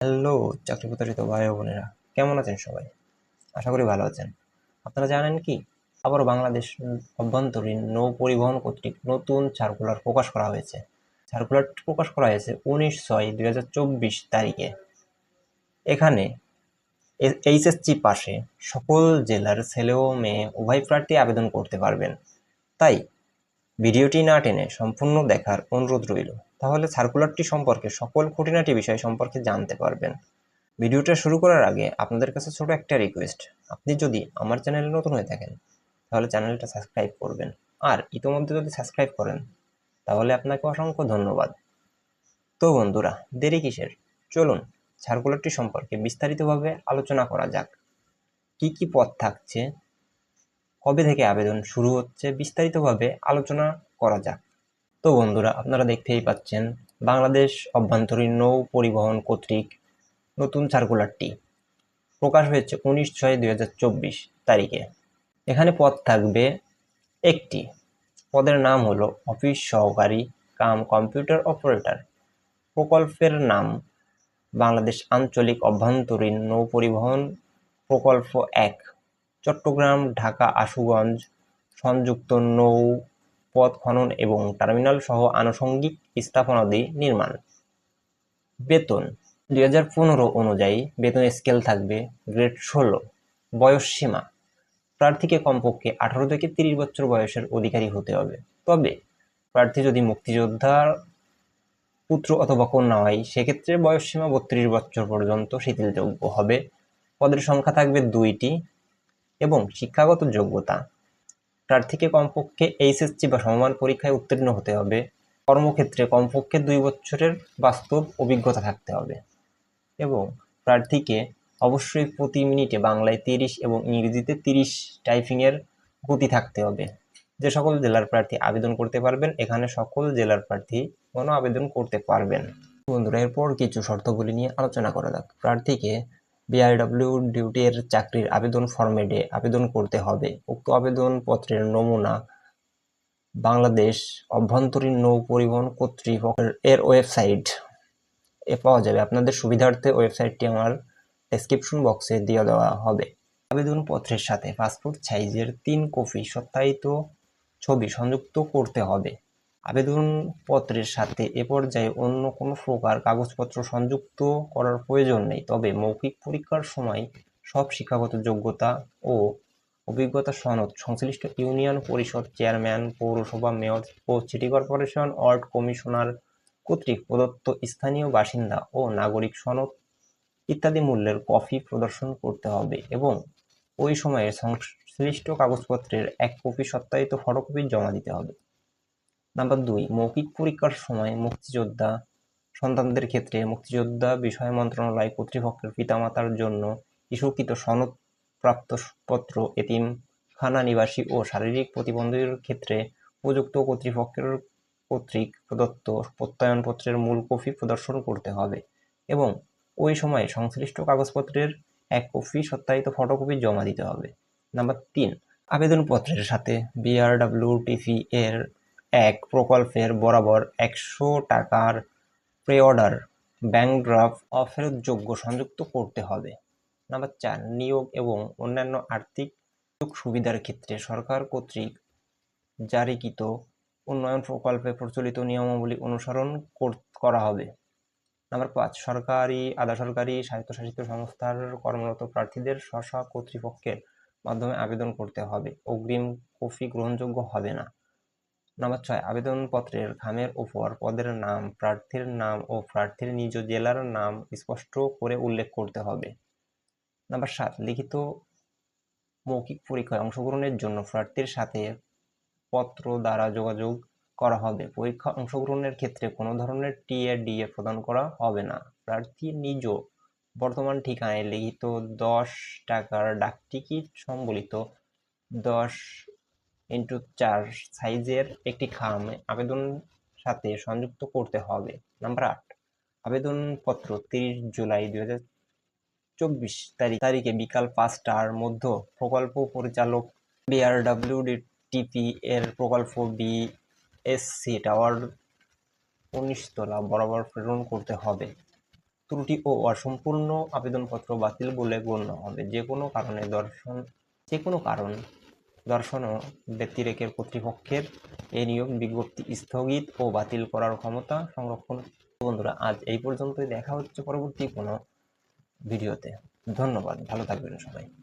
Hello চাকরি প্রত্যাশিত ভাই ও বোনেরা, কেমন আছেন সবাই? আশা করি ভালো আছেন। আপনারা জানেন কি আবার বাংলাদেশ অভ্যন্তরীণ নৌ পরিবহন কর্তৃক নতুন সার্কুলার প্রকাশ করা হয়েছে। সার্কুলারটি প্রকাশ করা হয়েছে উনিশ ছয় দুই হাজার চব্বিশ তারিখে। এখানে এইচএসসি পাশে সকল জেলার ছেলে ও মেয়ে উভয় প্রার্থী আবেদন করতে পারবেন। তাই ভিডিওটি না টেনে সম্পূর্ণ দেখার অনুরোধ রইল। তাহলে সার্কুলারটি সম্পর্কে সকল খুঁটিনাটি বিষয় সম্পর্কে জানতে পারবেন। ভিডিওটা শুরু করার আগে আপনাদের কাছে ছোট একটা রিকোয়েস্ট আপনি যদি আমার চ্যানেলে নতুন হয়ে থাকেন, তাহলে চ্যানেলটা সাবস্ক্রাইব করবেন। আর ইতোমধ্যে যদি সাবস্ক্রাইব করেন, তাহলে আপনাকে অসংখ্য ধন্যবাদ। তো বন্ধুরা, দেরি কিসের? চলুন সার্কুলারটি সম্পর্কে বিস্তারিতভাবে আলোচনা করা যাক। কি কি পদ থাকছে? কবে থেকে আবেদন শুরু হচ্ছে? বিস্তারিতভাবে আলোচনা করা যাক। তো বন্ধুরা, আপনারা দেখতেই পাচ্ছেন বাংলাদেশ অভ্যন্তরীণ নৌ পরিবহন কর্তৃক নতুন সার্কুলারটি প্রকাশ হয়েছে উনিশ ছয় দুই হাজার চব্বিশ তারিখে। এখানে পদ থাকবে একটি। পদের নাম হলো অফিস সহকারী কাম কম্পিউটার অপারেটর। প্রকল্পের নাম বাংলাদেশ আঞ্চলিক অভ্যন্তরীণ নৌ পরিবহন প্রকল্প এক, চট্টগ্রাম, ঢাকা, আশুগঞ্জ, সংযুক্ত নৌ পথ খনন এবং টার্মিনাল সহ আনুষঙ্গিক স্থাপনাদি নির্মাণ। বেতন, দুই হাজার পনেরো অনুযায়ী বেতন স্কেল থাকবে গ্রেড ষোলো, বয়স সীমা। প্রার্থীকে কমপক্ষে আঠারো থেকে তিরিশ বছর বয়সের অধিকারী হতে হবে। তবে প্রার্থী যদি মুক্তিযোদ্ধার পুত্র অথবা কন্যা হয়, সেক্ষেত্রে বয়স সীমা বত্রিশ বছর পর্যন্ত শিথিলযোগ্য হবে। পদের সংখ্যা থাকবে দুইটি এবং শিক্ষাগত যোগ্যতা প্রার্থীকে কমপক্ষে এইচএসসি বা সমমান পরীক্ষায় উত্তীর্ণ হতে হবে। কর্মক্ষেত্রে কমপক্ষে দুই বছরের বাস্তব অভিজ্ঞতা থাকতে হবে। এবং প্রার্থীকে অবশ্যই প্রতি মিনিটে বাংলায় তিরিশ এবং ইংরেজিতে তিরিশ টাইপিংয়ের গতি থাকতে হবে। যে সকল জেলার প্রার্থী আবেদন করতে পারবেন, এখানে সকল জেলার প্রার্থী কোনো আবেদন করতে পারবেন। বন্ধুরা, এরপর কিছু শর্তগুলি নিয়ে আলোচনা করা যাক। প্রার্থীকে বিআরডব্লিউ ডিউটির চাকরির আবেদন ফরম্যাটে আবেদন করতে হবে। উক্ত আবেদনপত্রের নমুনা বাংলাদেশ অভ্যন্তরীণ নৌ পরিবহন কর্তৃপক্ষের এর ওয়েবসাইট এ পাওয়া যাবে। আপনাদের সুবিধার্থে ওয়েবসাইটটি আমার ডেসক্রিপশন বক্সে দিয়ে দেওয়া হবে। আবেদনপত্রের সাথে পাসপোর্ট সাইজের তিন কপি সত্যায়িত ছবি সংযুক্ত করতে হবে। আবেদনপত্রের সাথে এ পর্যায়ে অন্য কোনো প্রকার কাগজপত্র সংযুক্ত করার প্রয়োজন নেই। তবে মৌখিক পরীক্ষার সময় সব শিক্ষাগত যোগ্যতা ও অভিজ্ঞতা সনদ, সংশ্লিষ্ট ইউনিয়ন পরিষদ চেয়ারম্যান, পৌরসভা মেয়র ও সিটি কর্পোরেশন ওয়ার্ড কমিশনার কর্তৃক প্রদত্ত স্থানীয় বাসিন্দা ও নাগরিক সনদ ইত্যাদি মূল্যের কপি প্রদর্শন করতে হবে এবং ওই সময়ে সংশ্লিষ্ট কাগজপত্রের এক কপি সত্যায়িত ফটোকপি জমা দিতে হবে। নাম্বার দুই, মৌখিক পরীক্ষার সময় মুক্তিযোদ্ধা সন্তানদের ক্ষেত্রে মুক্তিযোদ্ধা বিষয় মন্ত্রণালয় কর্তৃপক্ষের পিতামাতার জন্য ইস্যুকৃত সনদপ্রাপ্ত পত্র, এতিম, খানা নিবাসী ও শারীরিক প্রতিবন্ধীর ক্ষেত্রে উপযুক্ত কর্তৃপক্ষের কর্তৃক প্রদত্ত প্রত্যয়নপত্রের মূল কপি প্রদর্শন করতে হবে এবং ওই সময়ে সংশ্লিষ্ট কাগজপত্রের এক কপি সত্যায়িত ফটোকপি জমা দিতে হবে। নাম্বার তিন, আবেদনপত্রের সাথে বিআরডব্লিউটিসি এর এক প্রকল্পের বরাবর একশো টাকার প্রে অর্ডার ব্যাংক ড্রাফট অফেরতযোগ্য সংযুক্ত করতে হবে। নাম্বার চার, নিয়োগ এবং অন্যান্য আর্থিক সুবিধার ক্ষেত্রে সরকার কর্তৃক জারিকৃত উন্নয়ন প্রকল্পে প্রচলিত নিয়মাবলী অনুসরণ করা হবে। নাম্বার পাঁচ, সরকারি, আধা সরকারি স্বায়ত্তশাসিত সংস্থার কর্মরত প্রার্থীদের স্ব কর্তৃপক্ষের মাধ্যমে আবেদন করতে হবে। অগ্রিম কফি গ্রহণযোগ্য হবে না। নাম্বার ছয়, আবেদনপত্রের খামের ওপর পদের নাম, প্রার্থীর নাম ও প্রার্থীর নিজ জেলার নাম স্পষ্ট করে উল্লেখ করতে হবে। নাম্বার সাত, লিখিত মৌখিক পরীক্ষায় অংশগ্রহণের জন্য প্রার্থীর সাথে পত্র দ্বারা যোগাযোগ করা হবে। পরীক্ষা অংশগ্রহণের ক্ষেত্রে কোনো ধরনের টিএ ডিএ প্রদান করা হবে না। প্রার্থী নিজ বর্তমান ঠিকানায় লিখিত দশ টাকার ডাকটিকিট সম্বলিত দশ ইন্টু চার সাইজের একটি খাম আবেদন সাথে সংযুক্ত করতে হবে। নাম্বার আট, আবেদনপত্র তিরিশ জুলাই দুই হাজার চব্বিশ তারিখ, তারিখে বিকাল পাঁচটার মধ্যে প্রকল্প পরিচালক বিআরডব্লিউডিটিপি এর প্রকল্প বি এসসি টাওয়ার উনিশ তলা বরাবর প্রেরণ করতে হবে। ত্রুটি ও অসম্পূর্ণ আবেদনপত্র বাতিল বলে গণ্য হবে। যে কোনো কারণে দর্শন, যে কোনো কারণ দর্শন ও ব্যতিরেকের কর্তৃপক্ষের এই নিয়ম বিজ্ঞপ্তি স্থগিত ও বাতিল করার ক্ষমতা সংরক্ষণ বন্ধুরা, আজ এই পর্যন্তই। দেখা হচ্ছে পরবর্তী কোনো ভিডিওতে। ধন্যবাদ। ভালো থাকবেন সবাই।